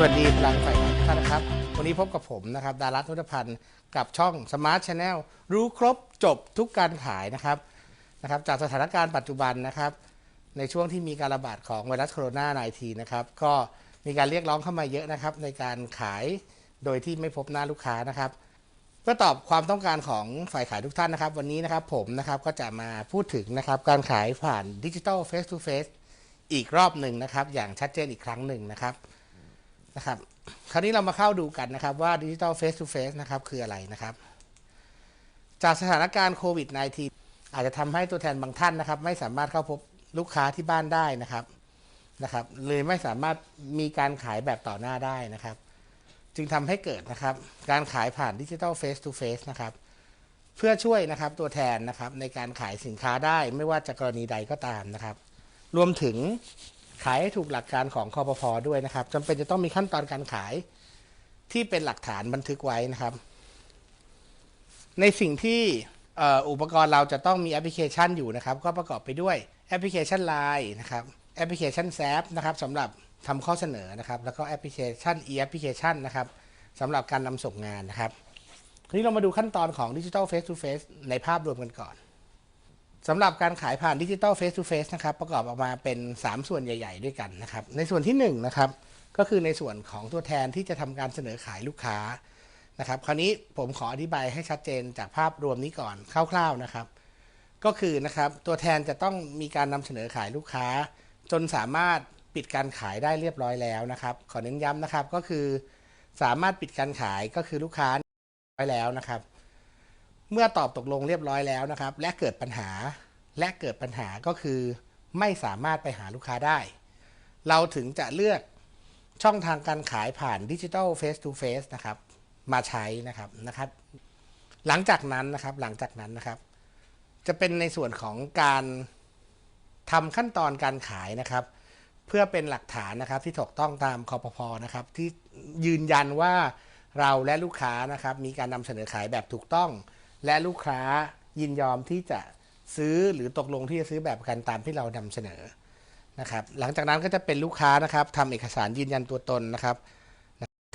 สวัสดีพลังฝ่ายขายทุกท่านนะครับ วันนี้พบกับผมนะครับ ดารัตนุชพันธ์กับช่อง Smart Channel รู้ครบจบทุกการขายนะครับนะครับ จากสถานการณ์ปัจจุบันนะครับ ในช่วงที่มีการระบาดของไวรัสโคโรนา -19 นะครับ ก็มีการเรียกร้องเข้ามาเยอะนะครับ ในการขายโดยที่ไม่พบหน้าลูกค้านะครับเพื่อตอบความต้องการของฝ่ายขายทุกท่านนะครับ วันนี้นะครับผมนะครับก็จะมาพูดถึงนะครับการขายผ่านดิจิทัลเฟส to เฟสอีกรอบหนึ่งนะครับ อย่างชัดเจนอีกครั้งหนึ่งนะครับ นะครับ คราวนี้เรามาเข้าดูกันนะครับว่าดิจิทัลเฟส to เฟสนะครับคืออะไรนะครับ จากสถานการณ์โควิด -19 อาจจะทำให้ตัวแทนบางท่านนะครับ ไม่สามารถเข้าพบลูกค้าที่บ้านได้นะครับนะครับ เลยไม่สามารถมีการขายแบบต่อหน้าได้นะครับ จึงทำให้เกิดนะครับ การขายผ่านดิจิทัลเฟส to เฟสนะครับ เพื่อช่วยนะครับตัวแทนนะครับในการขายสินค้าได้ไม่ว่าจะกรณีใดก็ตามนะครับ รวมถึง ขายให้ถูกหลักการของคอปพอด้วยนะครับจำเป็นจะต้องมีขั้นตอนการขายที่เป็นหลักฐานบันทึกไว้นะครับ ในสิ่งที่อ,อุปกรณ์เราจะต้องมีแอปพลิเคชันอยู่นะครับ ก็ประกอบไปด้วยแอปพลิเคชัน Line นะครับแอปพลิเคชัน z a p นะครับสำหรับทำข้อเสนอนะครับ แล้วก็แอปพลิเคชัน e แอปพลิเคชันนะครับสำหรับการนำส่งงานนะครับทีนี้เรามาดูขั้นตอนของ Digital Face to Face ในภาพรวมกันก่อน สำหรับการขายผ่าน Digital Face to Face นะครับประกอบออกมาเป็น 3 ส่วนใหญ่ ๆ ด้วยกันนะครับในส่วนที่1นะครับก็คือในส่วนของตัวแทนที่จะทำการเสนอขายลูกค้านะครับคราวนี้ผมขออธิบายให้ชัดเจนจากภาพรวมนี้ก่อนคร่าวๆนะครับ ก็คือนะครับตัวแทนจะต้องมีการนำเสนอขายลูกค้า จนสามารถปิดการขายได้เรียบร้อยแล้วนะครับ ขอเน้นย้ำนะครับก็คือ สามารถปิดการขายก็คือลูกค้าไว้แล้วนะครับ เมื่อตอบตกลงเรียบร้อยแล้วนะครับ และเกิดปัญหาและเกิดปัญหาก็คือไม่สามารถไปหาลูกค้าได้ เราถึงจะเลือกช่องทางการขายผ่านดิจิทัลเฟสทูเฟสนะครับ มาใช้นะครับนะครับ หลังจากนั้นนะครับหลังจากนั้นนะครับ จะเป็นในส่วนของการทำขั้นตอนการขายนะครับ เพื่อเป็นหลักฐานนะครับที่ถูกต้องตามคอปพอนะครับ ที่ยืนยันว่าเราและลูกค้านะครับ มีการนำเสนอขายแบบถูกต้อง และลูกค้ายินยอมที่จะซื้อหรือตกลงที่จะซื้อแบบประกันตามที่เรานำเสนอนะครับ หลังจากนั้นก็จะเป็นลูกค้านะครับทำเอกสารยืนยันตัวตนนะครับ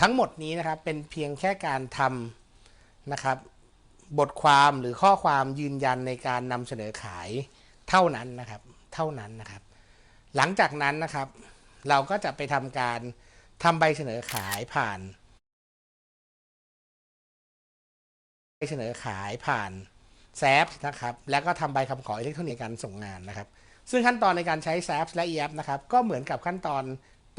ทั้งหมดนี้นะครับเป็นเพียงแค่การทำนะครับ บทความหรือข้อความยืนยันในการนำเสนอขายเท่านั้นนะครับ เท่านั้นนะครับ หลังจากนั้นนะครับ เราก็จะไปทำการทำใบเสนอขายผ่าน เสนอขายผ่านแซฟนะครับแล้วก็ทำใบคำขออิเล็กทรอนิกส์การส่งงานนะครับ ซึ่งขั้นตอนในการใช้แซฟและ e อ p นะครับก็เหมือนกับขั้นตอน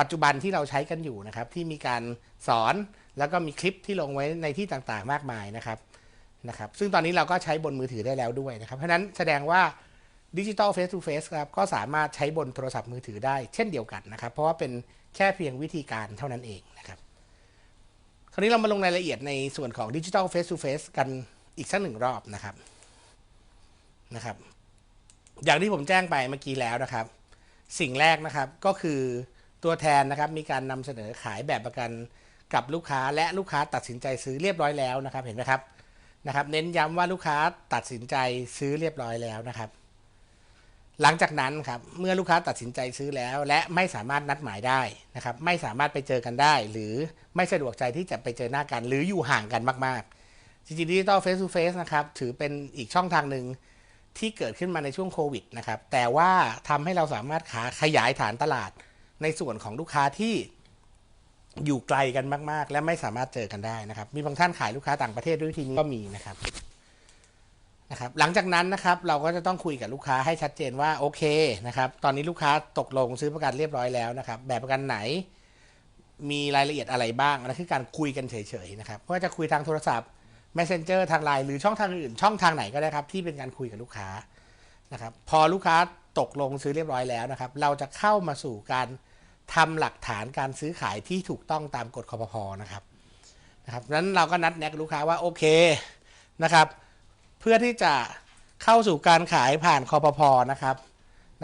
ปัจจุบันที่เราใช้กันอยู่นะครับ ที่มีการสอนแล้วก็มีคลิปที่ลงไว้ในที่ต่างๆ มากมายนะครับนะครับ ซึ่งตอนนี้เราก็ใช้บนมือถือได้แล้วด้วยนะครับ เพราะนั้นแสดงว่าดิจิ t a ลเฟส to Face ครับก็สามารถใช้บนโทรศัพท์มือถือได้เช่นเดียวกันนะครับ เพราะว่าเป็นแค่เพียงวิธีการเท่านั้นเองนะครับ คราวนี้เรามาลงรายละเอียดในส่วนของดิจิ t a ลเฟส to Face กันอีกสักหนึ่งรอบนะครับนะครับ อย่างที่ผมแจ้งไปเมื่อกี้แล้วนะครับ สิ่งแรกนะครับก็คือตัวแทนนะครับมีการนำเสนอขายแบบประกันกับลูกค้าและลูกค้าตัดสินใจซื้อเรียบร้อยแล้วนะครับเห็นไหมครับนะครับ เน้นย้ำว่าลูกค้าตัดสินใจซื้อเรียบร้อยแล้วนะครับ หลังจากนั้นครับเมื่อลูกค้าตัดสินใจซื้อแล้ว และไม่สามารถนัดหมายได้นะครับไม่สามารถไปเจอกันได้ หรือไม่สะดวกใจที่จะไปเจอหน้ากัน หรืออยู่ห่างกันมากๆจริงๆดิจิตอลเฟส to เฟสนะครับถือเป็นอีกช่องทางหนึ่งที่เกิดขึ้นมาในช่วงโควิดนะครับแต่ว่าทำให้เราสามารถขาขยายฐานตลาดในส่วนของลูกค้าที่อยู่ไกลกันมาก ๆ และไม่สามารถเจอกันได้นะครับมีบางท่านขายลูกค้าต่างประเทศด้วยวิธีนี้ก็มีนะครับ นะครับหลังจากนั้นนะครับเราก็จะต้องคุยกับลูกค้าให้ชัดเจนว่าโอเคนะครับตอนนี้ลูกค้าตกลงซื้อประกันเรียบร้อยแล้วนะครับแบบประกันไหนมีรายละเอียดอะไรบ้างนั่นคือการคุยกันเฉยๆนะครับว่าจะคุยทางโทรศัพท์ Messenger ทางไลน์หรือช่องทางอื่นช่องทางไหนก็ได้ครับที่เป็นการคุยกับลูกค้านะครับพอลูกค้าตกลงซื้อเรียบร้อยแล้วนะครับเราจะเข้ามาสู่การทำหลักฐานการซื้อขายที่ถูกต้องตามกฎคอปพอนะครับนะครับนั้นเราก็นัดแนะลูกค้าว่าโอเคนะครับ พื่อที่จะเข้าสู่การขายผ่านคอปพอนะครับ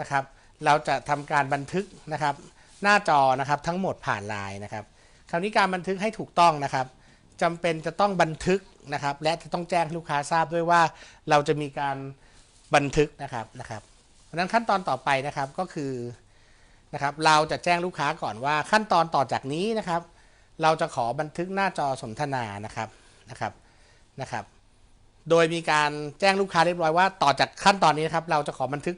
นะครับ เราจะทำการบันทึกนะครับ หน้าจอนะครับทั้งหมดผ่านไลน์นะครับคราวนี้การบันทึกให้ถูกต้องนะครับจำเป็นจะต้องบันทึกนะครับ และจะต้องแจ้งลูกค้าทราบด้วยว่าเราจะมีการบันทึกนะครับนะครับเพราะนั้นขั้นตอนต่อไปนะครับก็คือนะครับเราจะแจ้งลูกค้าก่อนว่าขั้นตอนต่อจากนี้นะครับ เราจะขอบันทึกหน้าจอสนทนานะครับนะครับนะครับ โดยมีการแจ้งลูกค้าเรียบร้อยว่าต่อจากขั้นตอนนี้นะครับ เราจะขอบันทึก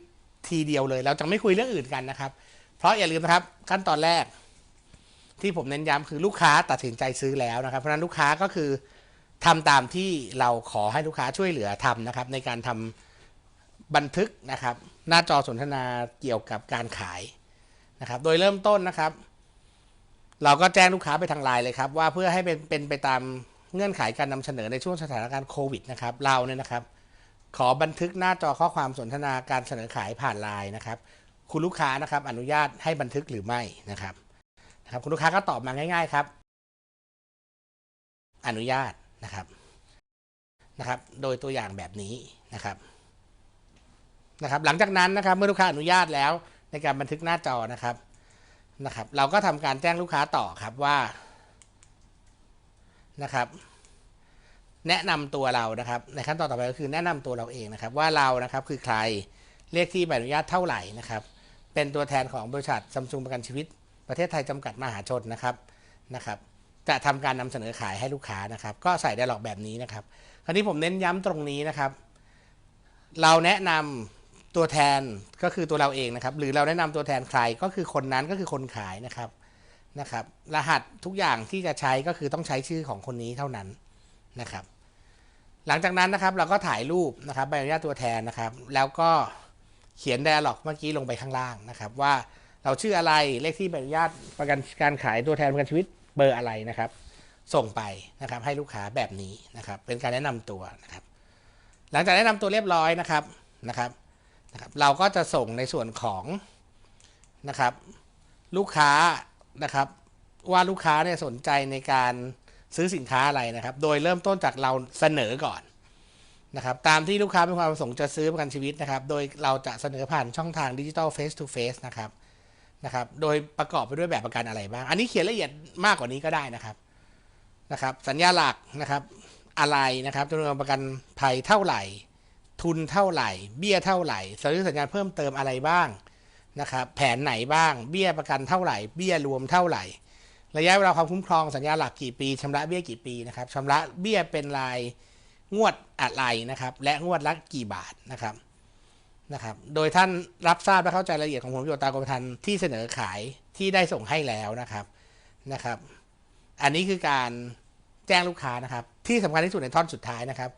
ทีเดียวเลย เราจะไม่คุยเรื่องอื่นกันนะครับ เพราะอย่าลืมนะครับขั้นตอนแรก ที่ผมเน้นย้ำคือลูกค้าตัดสินใจซื้อแล้วนะครับ เพราะนั้นลูกค้าก็คือทำตามที่เราขอให้ลูกค้าช่วยเหลือทำนะครับ ในการทำบันทึกนะครับ หน้าจอสนทนาเกี่ยวกับการขายนะครับ โดยเริ่มต้นนะครับ เราก็แจ้งลูกค้าไปทางไลน์เลยครับ ว่าเพื่อให้เป็นเป็นไปตาม เงื่อนไขการนำเสนอในช่วงสถานการณ์โควิดนะครับเราเนี่ยนะครับ ขอบันทึกหน้าจอข้อความสนทนาการเสนอขายผ่านไลน์นะครับ คุณลูกค้านะครับ อนุญาตให้บันทึกหรือไม่นะครับนะครับ คุณลูกค้าก็ตอบมาง่าย ๆ ครับ อนุญาตนะครับนะครับ โดยตัวอย่างแบบนี้นะครับนะครับ หลังจากนั้นนะครับ เมื่อลูกค้าอนุญาตแล้วในการบันทึกหน้าจอนะครับนะครับ เราก็ทำการแจ้งลูกค้าต่อครับว่า นะครับ แนะนำตัวเรานะครับ ในขั้นตอนต่อไปก็คือแนะนำตัวเราเองนะครับ ว่าเรานะครับคือใครเลขที่ใบอนุญาตเท่าไหร่นะครับ เป็นตัวแทนของบริษัทซัมซุงประกันชีวิต ประเทศไทยจำกัดมหาชนนะครับนะครับ จะทำการนำเสนอขายให้ลูกค้านะครับ ก็ใส่ไดร็อกแบบนี้นะครับ คราวนี้ผมเน้นย้ำตรงนี้นะครับ เราแนะนำตัวแทนก็คือตัวเราเองนะครับ หรือเราแนะนำตัวแทนใครก็คือคนนั้นก็คือคนขายนะครับ นะครับ รหัสทุกอย่างที่จะใช้ก็คือต้องใช้ชื่อของคนนี้เท่านั้นนะครับ หลังจากนั้นนะครับเราก็ถ่ายรูปนะครับใบอนุญาตตัวแทนนะครับ แล้วก็เขียนไดอะล็อกเมื่อกี้ลงไปข้างล่างนะครับ ว่าเราชื่ออะไรเลขที่ใบอนุญาตประกันการขายตัวแทนประกันชีวิตเบอร์อะไรนะครับ ส่งไปนะครับให้ลูกค้าแบบนี้นะครับ เป็นการแนะนำตัวนะครับ หลังจากแนะนำตัวเรียบร้อยนะครับนะครับนะครับ เราก็จะส่งในส่วนของนะครับ ลูกค้า นะครับว่าลูกค้าเนี่ยสนใจในการซื้อสินค้าอะไรนะครับ โดยเริ่มต้นจากเราเสนอก่อนนะครับ ตามที่ลูกค้ามีความประสงค์จะซื้อประกันชีวิตนะครับ โดยเราจะเสนอผ่านช่องทางดิจิ t a ล Face to Face นะครับนะครับ โดยประกอบไปด้วยแบบประกันอะไรบ้าง อันนี้เขียนละเอียดมากกว่านี้ก็ได้นะครับนะครับ สัญญาหลักนะครับ อะไรนะครับจำนวนประกันภัยเท่าไหร่ ทุนเท่าไหร่ เบี้ยเท่าไหร่ซื้อสัญญาเพิ่มเติมอะไรบ้าง นะครับแผนไหนบ้าง เบี้ยประกันเท่าไหร่ เบี้ยรวมเท่าไหร่ ระยะเวลาความคุ้มครองสัญญาหลักกี่ปีชำระเบี้ยกี่ปีนะครับชำระเบี้ยเป็นรายงวดอะไรนะครับ และงวดละกี่บาทนะครับนะครับ โดยท่านรับทราบและเข้าใจรายละเอียดของผลประโยชน์ตามกรมธรรม์ที่เสนอขายที่ได้ส่งให้แล้วนะครับนะครับ อันนี้คือการแจ้งลูกค้านะครับ ที่สำคัญที่สุดในท่อนสุดท้ายนะครับ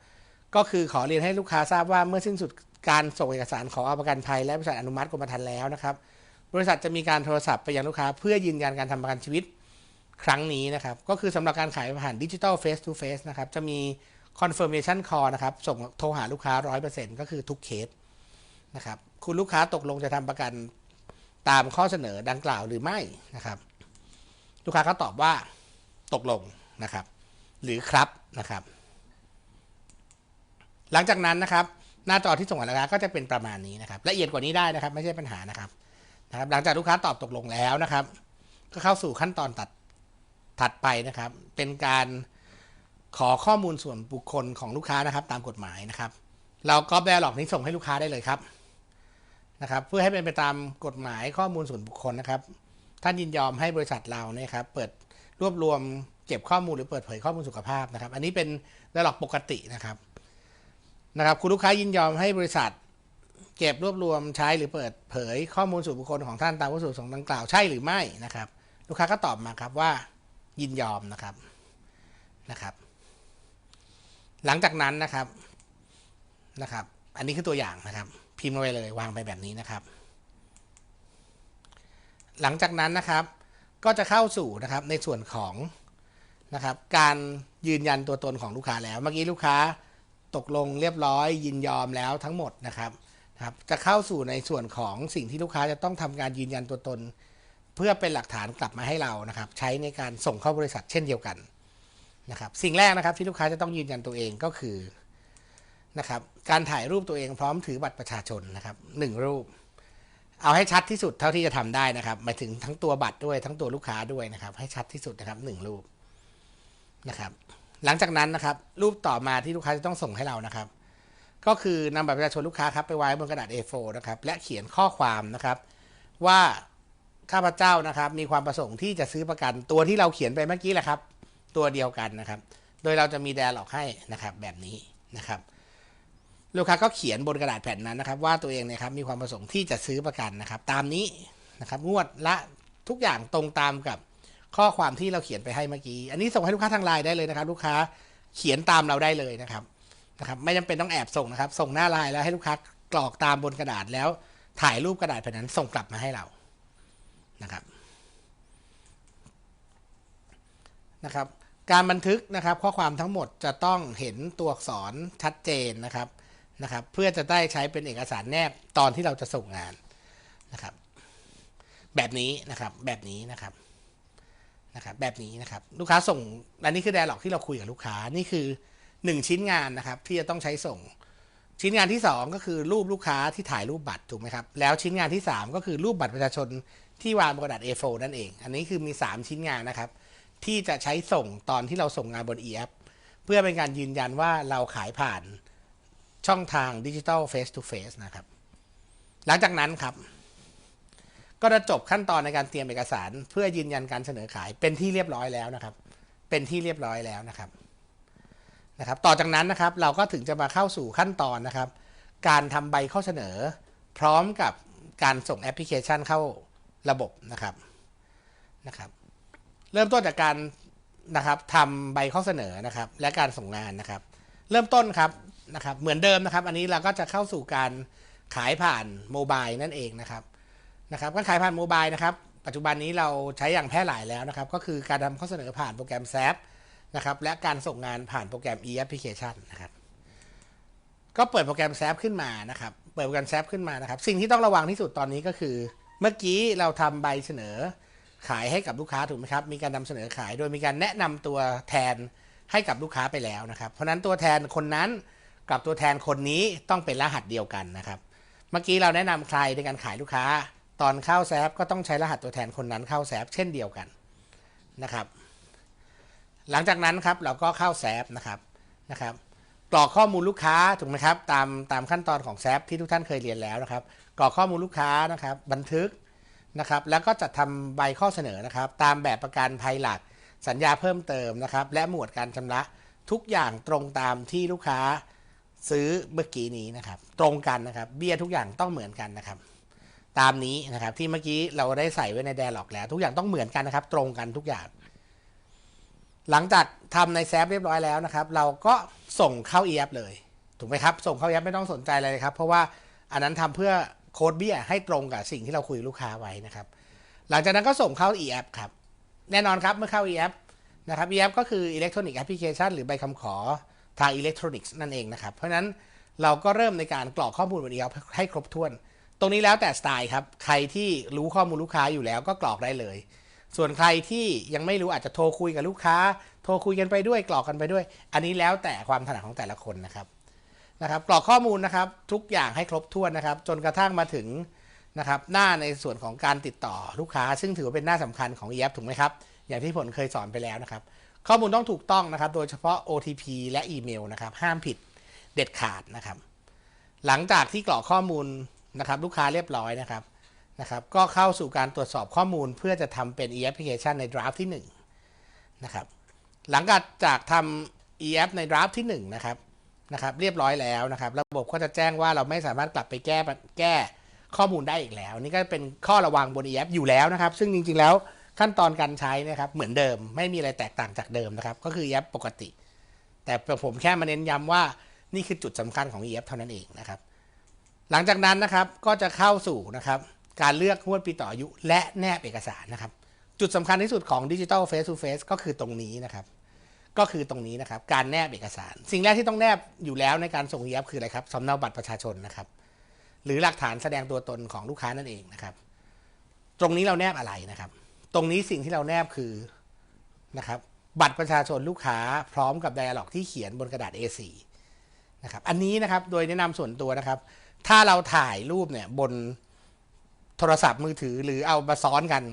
ก็คือขอเรียนให้ลูกค้าทราบว่าเมื่อสิ้นสุด การส่งเอกสารขอเอาประกันภัยและบริษัทอนุมัติกรมธรรม์แล้วนะครับ บริษัทจะมีการโทรศัพท์ไปยังลูกค้า เพื่อยืนยันการทำประกันชีวิตครั้งนี้นะครับ ก็คือสำหรับการขายผ่านดิจิ t a ล Face to Face นะครับ จะมี Confirmation Call นะครับ ส่งโทรหาลูกค้า 100%ก็คือทุกเคสนะครับ คุณลูกค้าตกลงจะทำประกันตามข้อเสนอดังกล่าวหรือไม่นะครับ ลูกค้าก็ตอบว่าตกลงนะครับ หรือครับนะครับ หลังจากนั้นนะครับ หน้าจอที่ส่งราคาก็จะเป็นประมาณนี้นะครับ ละเอียดกว่านี้ได้นะครับ ไม่ใช่ปัญหานะครับนะครับ หลังจากลูกค้าตอบตกลงแล้วนะครับ ก็เข้าสู่ขั้นตอนตัดถัดไปนะครับ เป็นการขอข้อมูลส่วนบุคคลของลูกค้านะครับ ตามกฎหมายนะครับ เราก็แบร์หลอกนี้ส่งให้ลูกค้าได้เลยครับนะครับ เพื่อให้เป็นไปตามกฎหมายข้อมูลส่วนบุคคลนะครับ ท่านยินยอมให้บริษัทเราเนี่ยครับ เปิดรวบรวมเก็บข้อมูลหรือเปิดเผยข้อมูลสุขภาพนะครับ อันนี้เป็นแบร์หลอกปกตินะครับ นะครับคุณลูกค้ายินยอมให้บริษัท เก็บรวบรวมใช้หรือเปิดเผยข้อมูลส่วนบุคคลของท่านตามวัตถุประสงค์ดังกล่าวใช่หรือไม่นะครับ ลูกค้าก็ตอบมาครับว่ายินยอมนะครับนะครับ หลังจากนั้นนะครับนะครับ อันนี้คือตัวอย่างนะครับ พิมพ์ลงไปเลยวางไปแบบนี้นะครับ หลังจากนั้นนะครับ ก็จะเข้าสู่นะครับในส่วนของนะครับ การยืนยันตัวตนของลูกค้าแล้วเมื่อกี้ลูกค้า ตกลงเรียบร้อยยินยอมแล้วทั้งหมดนะครับครับจะเข้าสู่ในส่วนของสิ่งที่ลูกค้าจะต้องทำการยืนยันตัวตน เพื่อเป็นหลักฐานกลับมาให้เรานะครับ ใช้ในการส่งเข้าบริษัทเช่นเดียวกันนะครับ สิ่งแรกนะครับที่ลูกค้าจะต้องยืนยันตัวเองก็คือนะครับการถ่ายรูปตัวเองพร้อมถือบัตรประชาชนนะครับหนึ่งรูป เอาให้ชัดที่สุดเท่าที่จะทำได้นะครับหมายถึงทั้งตัวบัตรด้วยทั้งตัวลูกค้าด้วยนะครับ ให้ชัดที่สุดนะครับหนึ่งรูปนะครับ หลังจากนั้นนะครับรูปต่อมาที่ลูกค้าจะต้องส่งให้เรานะครับ ก็คือนำบัตรประชาชนลูกค้าครับไปไว้บนกระดาษ A4 นะครับและเขียนข้อความนะครับ ว่าข้าพเจ้านะครับ มีความประสงค์ที่จะซื้อประกันตัวที่เราเขียนไปเมื่อกี้แหละครับ ตัวเดียวกันนะครับ โดยเราจะมีแดร์ล็อกให้นะครับแบบนี้นะครับ ลูกค้าก็เขียนบนกระดาษแผ่นนั้นนะครับ ว่าตัวเองเนะครับมีความประสงค์ที่จะซื้อประกันนะครับ ตามนี้นะครับงวดละทุกอย่างตรงตามกับ ข้อความที่เราเขียนไปให้เมื่อกี้ อันนี้ส่งให้ลูกค้าทางไลน์ได้เลยนะครับ ลูกค้าเขียนตามเราได้เลยนะครับนะครับ ไม่จำเป็นต้องแอบส่งนะครับ ส่งหน้าไลน์แล้วให้ลูกค้ากรอกตามบนกระดาษแล้วถ่ายรูปกระดาษแผ่นนั้นส่งกลับมาให้เรานะครับนะครับ การบันทึกนะครับข้อความทั้งหมดจะต้องเห็นตัวอักษรชัดเจนนะครับนะครับ เพื่อจะได้ใช้เป็นเอกสารแนบตอนที่เราจะส่งงานนะครับ แบบนี้นะครับแบบนี้นะครับ นะครับแบบนี้นะครับลูกค้าส่งอันนี้คือแดร์ล็อกที่เราคุยกับลูกค้านี่คือ 1 ชิ้นงานนะครับที่จะต้องใช้ส่ง ชิ้นงานที่ 2 ก็คือรูปลูกค้าที่ถ่ายรูปบัตรถูกไหมครับแล้วชิ้นงานที่ 3 ก็คือรูปบัตรประชาชนที่วางบนกระดาษ A4 นั่นเอง อันนี้คือมี 3 ชิ้นงานนะครับ ที่จะใช้ส่งตอนที่เราส่งงานบน e-app เพื่อเป็นการยืนยันว่าเราขายผ่านช่องทางดิจิ t a ล Face to Face นะครับ หลังจากนั้นครับ ก็จะจบขั้นตอนในการเตรียมเอกสาร เพื่อยืนยันการเสนอขายเป็นที่เรียบร้อยแล้วนะครับ เป็นที่เรียบร้อยแล้วนะครับนะครับ ต่อจากนั้นนะครับเราก็ถึงจะมาเข้าสู่ขั้นตอนนะครับ การทำใบข้อเสนอ พร้อมกับการส่งแอปพลิเคชันเข้าระบบนะครับนะครับ เริ่มต้นจากการนะครับทำใบข้อเสนอนะครับ และการส่งงานนะครับ เริ่มต้นครับนะครับ เหมือนเดิมนะครับ อันนี้เราก็จะเข้าสู่การขายผ่านโมบายนั่นเองนะครับ นะครับการขายผ่านโมบายนะครับปัจจุบันนี้เราใช้อย่างแพร่หลายแล้วนะครับก็คือการทำข้อเสนอผ่านโปรแกรมแซฟนะครับและการส่งงานผ่านโปรแกรม e-application นะครับก็เปิดโปรแกรมแซฟขึ้นมานะครับเปิดโปรแกรมแซฟขึ้นมานะครับสิ่งที่ต้องระวังที่สุดตอนนี้ก็คือ เมื่อกี้เราทำใบเสนอขายให้กับลูกค้าถูกไหมครับมีการนำเสนอขายโดยมีการแนะนำตัวแทนให้กับลูกค้าไปแล้วนะครับ เพราะนั้นตัวแทนคนนั้นกับตัวแทนคนนี้ต้องเป็นรหัสเดียวกันนะครับ เมื่อกี้เราแนะนำใครในการขายลูกค้า ตอนเข้าแซฟก็ต้องใช้รหัสตัวแทนคนนั้นเข้าแซฟเช่นเดียวกันนะครับ หลังจากนั้นครับเราก็เข้าแซฟนะครับนะครับกรอกข้อมูลลูกค้าถูกไหมครับตามตามขั้นตอนของแซฟที่ทุกท่านเคยเรียนแล้วนะครับกรอกข้อมูลลูกค้านะครับบันทึกนะครับแล้วก็จัดทำใบข้อเสนอนะครับ ตามแบบประกันภัยหลักสัญญาเพิ่มเติมนะครับ และหมวดการชำระทุกอย่างตรงตามที่ลูกค้าซื้อเมื่อกี้นี้นะครับ ตรงกันนะครับ เบี้ยทุกอย่างต้องเหมือนกันนะครับ ตามนี้นะครับ ที่เมื่อกี้เราได้ใส่ไว้ในแดร์ล็อกแล้ว ทุกอย่างต้องเหมือนกันนะครับ ตรงกันทุกอย่าง หลังจากทำในแซฟเรียบร้อยแล้วนะครับ เราก็ส่งเข้า e อเลยถูกไหมครับ ส่งเข้า e อไม่ต้องสนใจอะไรเลยครับ เพราะว่าอันนั้นทำเพื่อโค้ดเบี้ยให้ตรงกับสิ่งที่เราคุยลูกค้าไว้นะครับ หลังจากนั้นก็ส่งเข้า e app ครับ แน่นอนครับเมื่อเข้า e app นะครับ e app ก็คือ electronic application หรือใบคำขอทางอิเล็กทรอนิกส์นั่นเองนะครับ เพราะฉะนั้นเราก็เริ่มในการกรอกข้อมูลบน e app ให้ครบถ้วน ตรงนี้แล้วแต่สไตล์ครับ ใครที่รู้ข้อมูลลูกค้าอยู่แล้วก็กรอกได้เลย ส่วนใครที่ยังไม่รู้อาจจะโทรคุยกับลูกค้า โทรคุยกันไปด้วยกรอกกันไปด้วย อันนี้แล้วแต่ความถนัดของแต่ละคนนะครับนะครับ กรอกข้อมูลนะครับทุกอย่างให้ครบถ้วนนะครับ จนกระทั่งมาถึงนะครับหน้าในส่วนของการติดต่อลูกค้า ซึ่งถือว่าเป็นหน้าสำคัญของ e app ถูกไหมครับ อย่างที่ผมเคยสอนไปแล้วนะครับ ข้อมูลต้องถูกต้องนะครับ โดยเฉพาะ OTP และอีเมลนะครับ ห้ามผิดเด็ดขาดนะครับ หลังจากที่กรอกข้อมูล นะครับลูกค้าเรียบร้อยนะครับนะครับ ก็เข้าสู่การตรวจสอบข้อมูลเพื่อจะทำเป็น e-application ใน draft ที่1นะครับหลังจากจากทำ e-app ใน draft ที่1นะครับนะครับเรียบร้อยแล้วนะครับ ระบบก็จะแจ้งว่าเราไม่สามารถกลับไปแก้แก้ข้อมูลได้อีกแล้ว นี่ก็เป็นข้อระวังบน e-app อยู่แล้วนะครับ ซึ่งจริง ๆ แล้วขั้นตอนการใช้นะครับเหมือนเดิมไม่มีอะไรแตกต่างจากเดิมนะครับ ก็คือ e-app ปกติ แต่ผมแค่มาเน้นย้ำว่านี่คือจุดสำคัญของ e-app เท่านั้นเองนะครับ หลังจากนั้นนะครับก็จะเข้าสู่นะครับการเลือกงวดปีต่ออายุ และแนบเอกสารนะครับ จุดสำคัญที่สุดของดิจิ t a ลเฟส to Face ก็คือตรงนี้นะครับ ก็คือตรงนี้นะครับ การแนบเอกสาร สิ่งแรกที่ต้องแนบอยู่แล้วในการส่งยียบคืออะไรครับสำเนาบัตรประชาชนนะครับ หรือหลักฐานแสดงตัวตนของลูกค้านั่นเองนะครับ ตรงนี้เราแนบอะไรนะครับ ตรงนี้สิ่งที่เราแนบคือนะครับ บัตรประชาชนลูกค้าพร้อมกับไดอะล็อกที่เขียนบนกระดาษ A4 นะครับอันนี้นะครับโดยแนะนำส่วนตัวนะครับ ถ้าเราถ่ายรูปเนี่ยบนโทรศัพท์มือถือหรือเอามาซ้อนกัน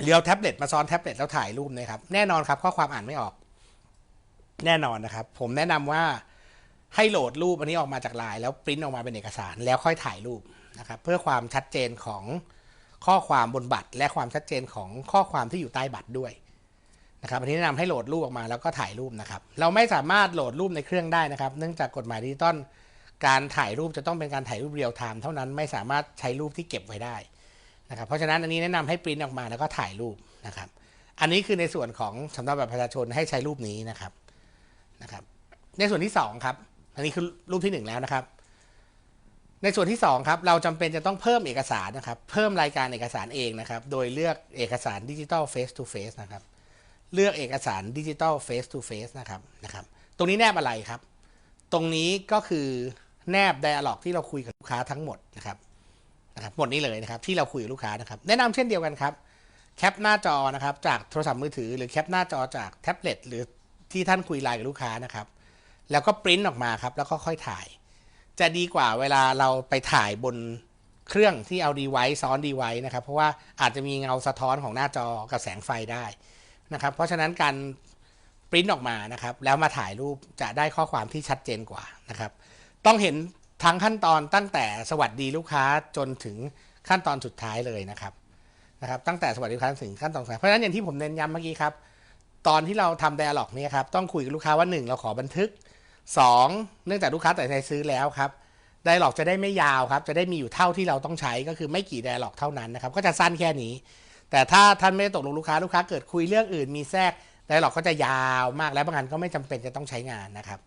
หรือเอาแท็บเล็ตมาซ้อนแท็บเล็ตแล้วถ่ายรูปนะครับแน่นอนครับข้อความอ่านไม่ออก แน่นอนนะครับ ผมแนะนำว่าให้โหลดรูปอันนี้ออกมาจากไลน์แล้วปริ้นออกมาเป็นเอกสาร แล้วค่อยถ่ายรูปนะครับเพื่อความชัดเจนของข้อความบนบัตร และความชัดเจนของข้อความที่อยู่ใต้บัตรด้วย นะครับอันนี้แนะนำให้โหลดรูปออกมาแล้วก็ถ่ายรูปนะครับ เราไม่สามารถโหลดรูปในเครื่องได้นะครับ เนื่องจากกฎหมายดิจิตอลการถ่ายรูปจะต้องเป็นการถ่ายรูปเรียลไทม์เท่านั้นไม่สามารถใช้รูปที่เก็บไว้ได้นะครับ เพราะฉะนั้นอันนี้แนะนำให้ปริ้นออกมาแล้วก็ถ่ายรูปนะครับ อันนี้คือในส่วนของสำหรับบัตรประชาชนให้ใช้รูปนี้นะครับนะครับ ในส่วนที่สองครับ อันนี้คือรูปที่หนึ่งแล้วนะครับ ในส่วนที่ 2 ครับ เราจำเป็นจะต้องเพิ่มเอกสารนะครับ เพิ่มรายการเอกสารเองนะครับ โดยเลือกเอกสารดิจิทัลเฟส to face นะครับ เลือกเอกสารดิจิทัลเฟส to face นะครับนะครับ ตรงนี้แนบอะไรครับ ตรงนี้ก็คือแนบ dialog ที่เราคุยกับลูกค้าทั้งหมดนะครับนะครับหมดนี้เลยนะครับที่เราคุยกับลูกค้านะครับ แนะนำเช่นเดียวกันครับแคปหน้าจอนะครับจากโทรศัพท์มือถือ หรือแคปหน้าจอจากแท็บเล็ตหรือที่ท่านคุยไลน์กับลูกค้านะครับ แล้วก็ปริ้นออกมาครับแล้วก็ค่อยถ่าย จะดีกว่าเวลาเราไปถ่ายบนเครื่องที่เอาดีไว้ซ้อนดีไว้นะครับ เพราะว่าอาจจะมีเงาสะท้อนของหน้าจอกับแสงไฟได้ นะครับ เพราะฉะนั้นการปริ้นออกมานะครับ แล้วมาถ่ายรูปจะได้ข้อความที่ชัดเจนกว่านะครับ ต้องเห็นทั้งขั้นตอนตั้งแต่สวัสดีลูกค้าจนถึงขั้นตอนสุดท้ายเลยนะครับนะครับตั้งแต่สวัสดีลูกค้าถึงขั้นตอนสุดท้ายเพราะฉะนั้นอย่างที่ผมเน้นย้ำเมื่อกี้ครับตอนที่เราทำ dialog เนี่ยครับต้องคุยกับลูกค้าว่า 1 เราขอบันทึก 2 เนื่องจากลูกค้าตัดใจซื้อแล้วครับ dialog จะได้ไม่ยาวครับจะได้มีอยู่เท่าที่เราต้องใช้ก็คือไม่กี่ dialog เท่านั้นนะครับก็จะสั้นแค่นี้ แต่ถ้าท่านไม่ได้ตกลงลูกค้าลูกค้าเกิดคุยเรื่องอื่นมีแทรก dialog ก็จะยาวมากและบางอันก็ไม่จำเป็นจะต้องใช้งานนะครับ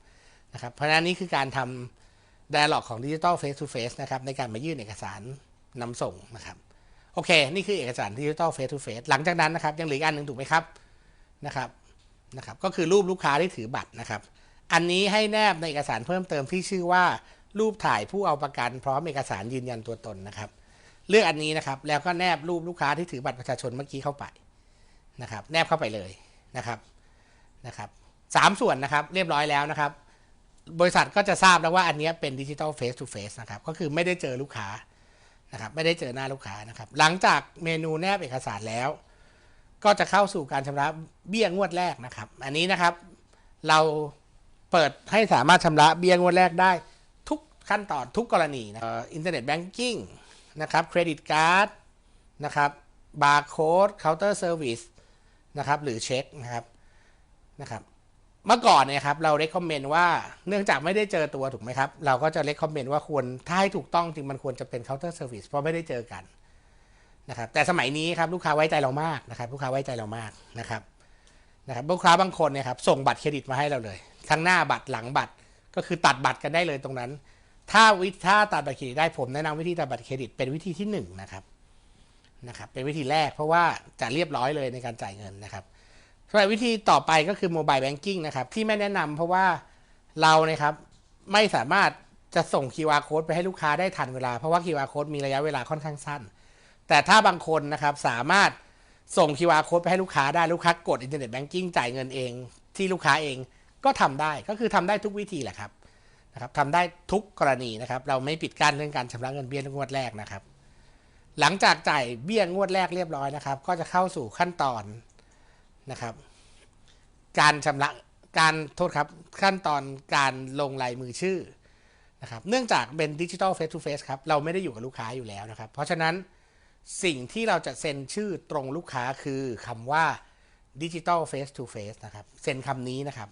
นะครับเพราะฉะนั้นนี่คือการทำ dialog ของ digital face to face นะครับในการมายื่นเอกสารนำส่งนะครับโอเค นี่คือเอกสาร digital face to face หลังจากนั้นนะครับยังเหลืออีกอันหนึ่งถูกไหมครับนะครับนะครับก็คือรูปลูกค้าที่ถือบัตรนะครับ อันนี้ให้แนบในเอกสารเพิ่มเติมที่ชื่อว่ารูปถ่ายผู้เอาประกันพร้อมเอกสารยืนยันตัวตนนะครับ เลือกอันนี้นะครับ แล้วก็แนบรูปลูกค้าที่ถือบัตรประชาชนเมื่อกี้เข้าไปนะครับ แนบเข้าไปเลยนะครับนะครับสามส่วนนะครับ เรียบร้อยแล้วนะครับ บริษัทก็จะทราบแล้วว่าอันนี้เป็นดิจิทัลเฟสทูเฟสนะครับ ก็คือไม่ได้เจอลูกค้านะครับ ไม่ได้เจอหน้าลูกค้านะครับ หลังจากเมนูแนบเอกสารแล้ว ก็จะเข้าสู่การชำระเบี้ยงวดแรกนะครับ อันนี้นะครับ เราเปิดให้สามารถชำระเบี้ยงวดแรกได้ ทุกขั้นตอนทุกกรณีนะอินเทอร์เน็ตแบงกิ้ง นะครับเครดิตการ์ดนะครับบาร์โค้ดเคาน์เตอร์เซอร์วิสนะครับหรือเช็คนะครับนะครับเมื่อก่อนเนี่ยครับเราเ e คคอมเมนต์ว่าเนื่องจากไม่ได้เจอตัวถูกไหมครับ เราก็จะเ e คคอมเมนต์ว่าควรถ้าให้ถูกต้องจริงมันควรจะเป็นเคาน์เตอร์เซอร์วิสเพราะไม่ได้เจอกันนะครับแต่สมัยนี้ครับลูกค้าไว้ใจเรามากนะครับลูกค้าไว้ใจเรามากนะครับนะครับลูกค้าบางคนเนี่ยครับส่งบัตรเครดิตมาให้เราเลย ทั้งหน้าบัตรหลังบัตรก็คือตัดบัตรกันได้เลยตรงนั้น ถ้าวิถ้าตัดบัตรเครดิตได้ผมแนะนำวิธีตัดบัตรเครดิตเป็นวิธีที่หนึ่งนะครับนะครับ เป็นวิธีแรกเพราะว่าจะเรียบร้อยเลยในการจ่ายเงินนะครับส่วนวิธีต่อไปก็คือโมบายแบงกิ้งนะครับที่ไม่แนะนำเพราะว่าเราเนี่ยครับไม่สามารถจะส่ง QR code ไปให้ลูกค้าได้ทันเวลา เพราะว่า QR code มีระยะเวลาค่อนข้างสั้น แต่ถ้าบางคนนะครับสามารถส่ง QR code ไปให้ลูกค้าได้ลูกค้ากดอินเทอร์เน็ตแบงกิ้งจ่ายเงินเอง ที่ลูกค้าเองก็ทำได้ก็คือทำได้ทุกวิธีแหละครับ นะครับทำได้ทุกกรณีนะครับ เราไม่ปิดกั้นเรื่องการชำระเงินเบี้ยงวดแรกนะครับ หลังจากจ่ายเบี้ยงวดแรกเรียบร้อยนะครับ ก็จะเข้าสู่ขั้นตอนนะครับ การชำระการโทษครับขั้นตอนการลงลายมือชื่อนะครับเนื่องจากเป็นดิจิทัลเฟสทูเฟสครับเราไม่ได้อยู่กับลูกค้าอยู่แล้วนะครับ เพราะฉะนั้นสิ่งที่เราจะเซ็นชื่อตรงลูกค้าคือคำว่าดิจิทัลเฟสทูเฟสนะครับเซ็นคำนี้นะครับ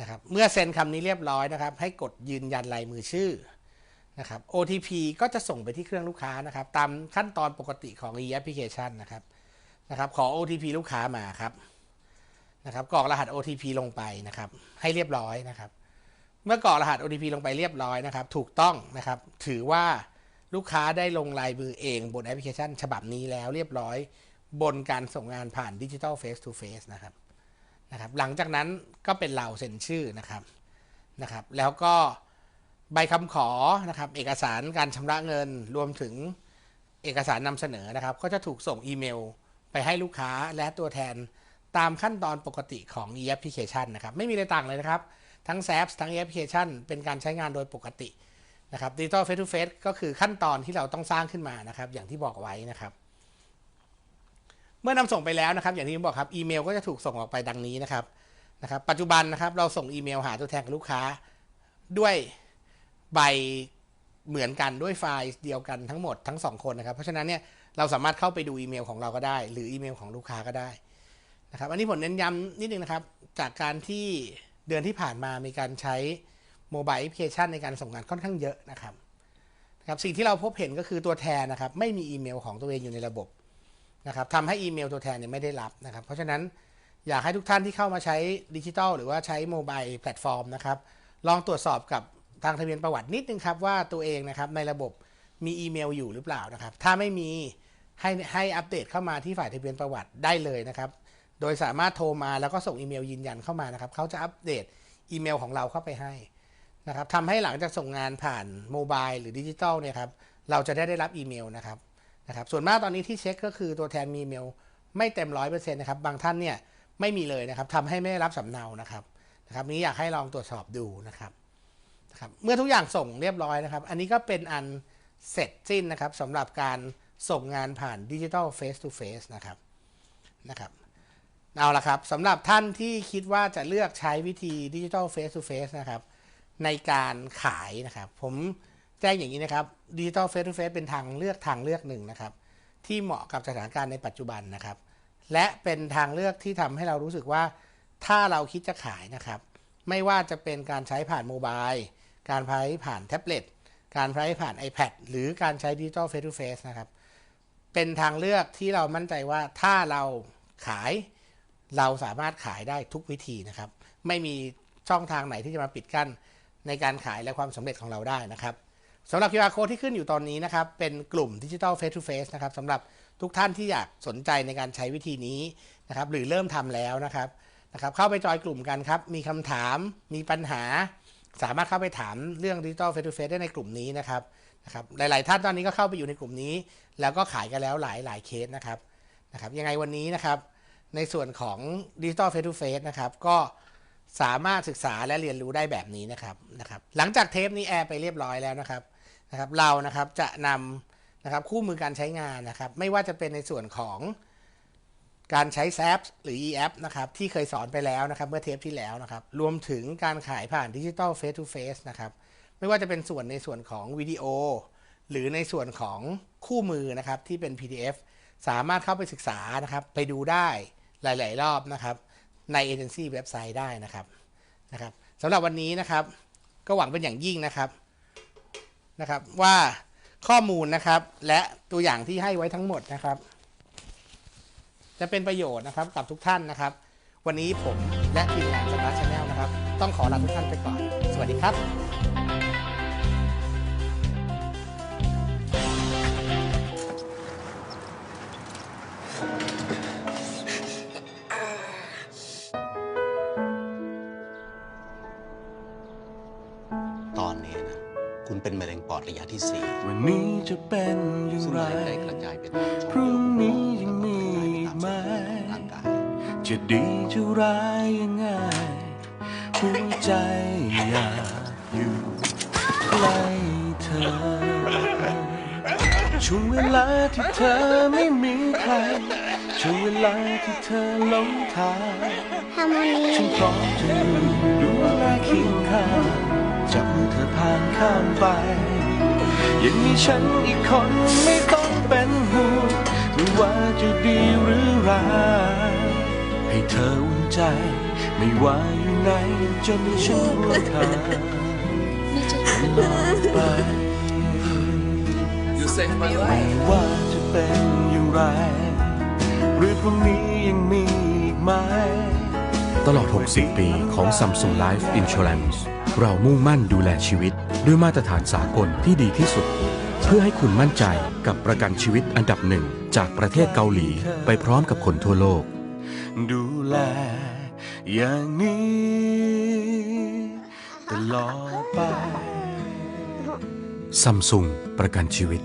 นะครับ เมื่อเซ็นคำนี้เรียบร้อยนะครับ ให้กดยืนยันลายมือชื่อนะครับ OTP ก็จะส่งไปที่เครื่องลูกค้านะครับ ตามขั้นตอนปกติของ e-application นะครับนะครับ ขอ OTP ลูกค้ามาครับนะครับกรอกรหัส OTP ลงไปนะครับ ให้เรียบร้อยนะครับ เมื่อกรอกรหัส OTP ลงไปเรียบร้อยนะครับ ถูกต้องนะครับ ถือว่าลูกค้าได้ลงลายมือเองบนแอปพลิเคชัน ฉบับนี้แล้วเรียบร้อย บนการส่งงานผ่านดิจิทัลเฟสทูเฟสนะครับ นะครับหลังจากนั้นก็เป็นเราเซ็นชื่อนะครับนะครับ แล้วก็ใบคำขอนะครับ เอกสารการชำระเงินรวมถึงเอกสารนำเสนอนะครับ ก็จะถูกส่งอีเมล ไปให้ลูกค้าและตัวแทนตามขั้นตอนปกติของ e-application นะครับ ไม่มีอะไรต่างเลยนะครับ ทั้ง s a p ทั้ง e-application เป็นการใช้งานโดยปกตินะครับ Digital Face to Face ก็คือขั้นตอนที่เราต้องสร้างขึ้นมานะครับ อย่างที่บอกไว้นะครับ เมื่อนำส่งไปแล้วนะครับ อย่างที่ผมบอกครับอีเมลก็จะถูกส่งออกไปดังนี้นะครับนะครับปัจจุบันนะครับเราส่งอีเมลหาตัวแทนลูกค้า ด้วยใบเหมือนกันด้วยไฟล์เดียวกันทั้งหมดทั้ง 2 คนนะครับ เพราะฉะนั้นเนี่ยเราสามารถเข้าไปดูอีเมลของเราก็ได้ หรืออีเมลของลูกค้าก็ได้นะครับอันนี้ผมเน้นย้ำนิดนึงนะครับ จากการที่เดือนที่ผ่านมามีการใช้โมบายแอปพลิเคชันในการส่งงานค่อนข้างเยอะนะครับนะครับ สิ่งที่เราพบเห็นก็คือตัวแทนนะครับ ไม่มีอีเมลของตัวเองอยู่ในระบบ นะครับทำให้อีเมลตัวแทนเนี่ยไม่ได้รับนะครับ เพราะฉะนั้นอยากให้ทุกท่านที่เข้ามาใช้ดิจิทัลหรือว่าใช้โมบายแพลตฟอร์มนะครับ ลองตรวจสอบกับทางทะเบียนประวัตินิดนึงครับว่าตัวเองนะครับในระบบมีอีเมลอยู่หรือเปล่านะครับ ถ้าไม่มีให้ให้อัปเดตเข้ามาที่ฝ่ายทะเบียนประวัติได้เลยนะครับ โดยสามารถโทรมาแล้วก็ส่งอีเมลยืนยันเข้ามานะครับเขาจะอัปเดตอีเมลของเราเข้าไปให้นะครับทำให้หลังจากส่งงานผ่านโมบายหรือดิจิทัลเนี่ยครับเราจะได้ได้รับอีเมลนะครับ นะครับส่วนมากตอนนี้ที่เช็คก็คือตัวแทนมีเมลไม่เต็มร้อยเปอร์เซ็นต์นะครับบางท่านเนี่ยไม่มีเลยนะครับทำให้ไม่รับสำเนานะครับนะครับนี้อยากให้ลองตรวจสอบดูนะครับครับเมื่อทุกอย่างส่งเรียบร้อยนะครับ อันนี้ก็เป็นอันเสร็จสิ้นนะครับสำหรับการส่งงานผ่านดิจิทัลเฟสทูเฟสนะครับนะครับเอาละครับสำหรับท่านที่คิดว่าจะเลือกใช้วิธีดิจิทัลเฟสทูเฟสนะครับในการขายนะครับ ผม แจ้งอย่างนี้นะครับดิจิทัลเฟสทูเฟสเป็นทางเลือกทางเลือกหนึ่งนะครับ ที่เหมาะกับสถานการณ์ในปัจจุบันนะครับ และเป็นทางเลือกที่ทำให้เรารู้สึกว่า ถ้าเราคิดจะขายนะครับ ไม่ว่าจะเป็นการใช้ผ่านโมบายการใช้ผ่านแท็บเล็ตการใช้ผ่าน iPad หรือการใช้ดิจิ t a l Face to Face นะครับ เป็นทางเลือกที่เรามั่นใจว่าถ้าเราขายเราสามารถขายได้ทุกวิธีนะครับ ไม่มีช่องทางไหนที่จะมาปิดกั้นในการขายและความสำเร็จของเราได้นะครับ สำหรับ QR code ที่ขึ้นอยู่ตอนนี้นะครับ เป็นกลุ่ม Digital Face to Face นะครับสำหรับทุกท่านที่อยากสนใจในการใช้วิธีนี้นะครับ หรือเริ่มทำแล้วนะครับนะครับ เข้าไปจอยกลุ่มกันครับ มีคำถาม มีปัญหา สามารถเข้าไปถามเรื่อง Digital Face to Face ได้ในกลุ่มนี้นะครับนะครับ หลาย ๆ ท่านตอนนี้ก็เข้าไปอยู่ในกลุ่มนี้ แล้วก็ขายกันแล้วหลายหลายเคสนะครับนะครับ ยังไงวันนี้นะครับ ในส่วนของ Digital Face to Face นะครับก็สามารถศึกษาและเรียนรู้ได้แบบนี้นะครับนะครับ หลังจากเทปนี้แอร์ไปเรียบร้อยแล้วนะครับ นะครับเรานะครับจะนำนะครับคู่มือการใช้งานนะครับ ไม่ว่าจะเป็นในส่วนของการใช้แซปหรือ e-app นะครับที่เคยสอนไปแล้วนะครับเมื่อเทปที่แล้วนะครับ รวมถึงการขายผ่านดิจิ t a ลเฟส to Face นะครับไม่ว่าจะเป็นส่วนในส่วนของวิดีโอ หรือในส่วนของคู่มือนะครับที่เป็น PDF สามารถเข้าไปศึกษานะครับ ไปดูได้หลาย ๆ รอบนะครับ ในเอเจนซี่เว็บไซต์ได้นะครับนะครับสำหรับวันนี้นะครับ ก็หวังเป็นอย่างยิ่งนะครับ นะครับว่าข้อมูลนะครับและตัวอย่างที่ให้ไว้ทั้งหมดนะครับ จะเป็นประโยชน์นะครับกับทุกท่านนะครับ วันนี้ผมและทีมงานสตาร์ชแนลนะครับ ต้องขอลาทุกท่านไปก่อน สวัสดีครับ ดระยะที่สี่วันนี้จะเป็นอย่างซึ่งไรมะเร็งได้กระจายเป็นช่องพรุ่งนี้ยังมีอีอีกกไหมร่างกายจะดีจะร้ายยังไงหัวใจอยากอยู่ใกล้เธอช่วงเวลาที่เธอไม่มีใครช่วงเวลาที่เธอหลงทาง Harmony ฉันพร้อมจะอยู่ดูแลเคียงข้างจับมือเธอผ่านข้ามไป ยังมีฉันอีกคนไม่ต้องเป็นห่วงไม่ว่าจะดีหรือร้ายให้เธออุ่นใจ ไม่ว่าอยู่ไหนจะมีฉันร่วมทางตลอดไป You saved my ไม่ life. ว่าจะเป็นอย่างไร หรือพรุ่งนี้ยังมีอีกไหมตลอด 60 ปีของ Samsung Life Insurance เรามุ่งมั่นดูแลชีวิต ด้วยมาตรฐานสากลที่ดีที่สุด เพื่อให้คุณมั่นใจกับประกันชีวิตอันดับหนึ่งจากประเทศเกาหลีไปพร้อมกับคนทั่วโลก ดูแลอย่างนี้ตลอดไปซัมซุงประกันชีวิต